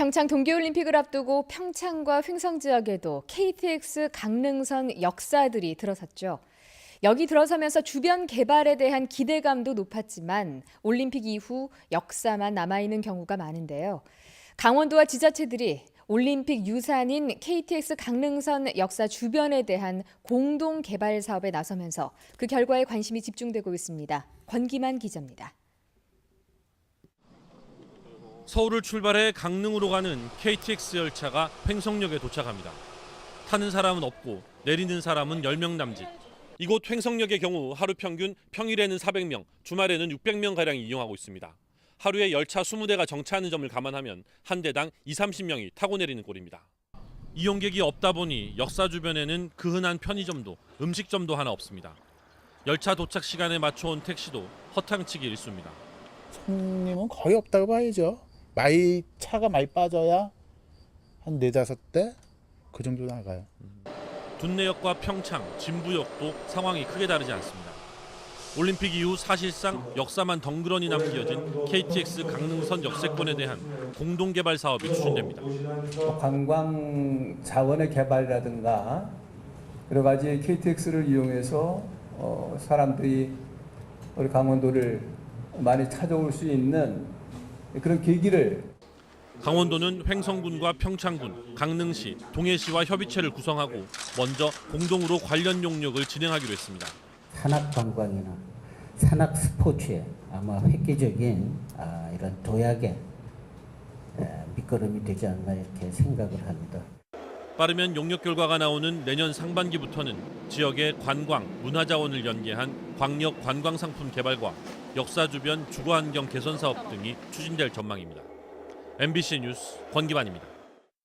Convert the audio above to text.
평창 동계올림픽을 앞두고 평창과 횡성 지역에도 KTX 강릉선 역사들이 들어섰죠. 여기 들어서면서 주변 개발에 대한 기대감도 높았지만 올림픽 이후 역사만 남아있는 경우가 많은데요. 강원도와 지자체들이 올림픽 유산인 KTX 강릉선 역사 주변에 대한 공동 개발 사업에 나서면서 그 결과에 관심이 집중되고 있습니다. 권기만 기자입니다. 서울을 출발해 강릉으로 가는 KTX 열차가 횡성역에 도착합니다. 타는 사람은 없고 내리는 사람은 10명 남짓. 이곳 횡성역의 경우 하루 평균 평일에는 400명, 주말에는 600명 가량 이용하고 있습니다. 하루에 열차 20대가 정차하는 점을 감안하면 한 대당 2, 30명이 타고 내리는 꼴입니다. 이용객이 없다 보니 역사 주변에는 그 흔한 편의점도 음식점도 하나 없습니다. 열차 도착 시간에 맞춰온 택시도 허탕치기 일수입니다. 손님은 거의 없다고 봐야죠. 많이 차가 많이 빠져야 한 네다섯 대 그 정도 나가요. 둔내역과 평창, 진부역도 상황이 크게 다르지 않습니다. 올림픽 이후 사실상 역사만 덩그러니 남겨진 KTX 강릉선 역세권에 대한 공동 개발 사업이 추진됩니다. 뭐 관광 자원의 개발이라든가 여러 가지 KTX를 이용해서 어, 사람들이 우리 강원도를 많이 찾아올 수 있는 그런 계기를 강원도는 횡성군과 평창군, 강릉시, 동해시와 협의체를 구성하고 먼저 공동으로 관련 용역을 진행하기로 했습니다. 산악 관광이나 산악 스포츠에 아마 획기적인 아, 이런 도약의 에, 밑거름이 되지 않나 이렇게 생각을 합니다. 빠르면 용역 결과가 나오는 내년 상반기부터는 지역의 관광, 문화자원을 연계한 광역 관광 상품 개발과 역사 주변 주거 환경 개선 사업 등이 추진될 전망입니다. MBC 뉴스 권기반입니다.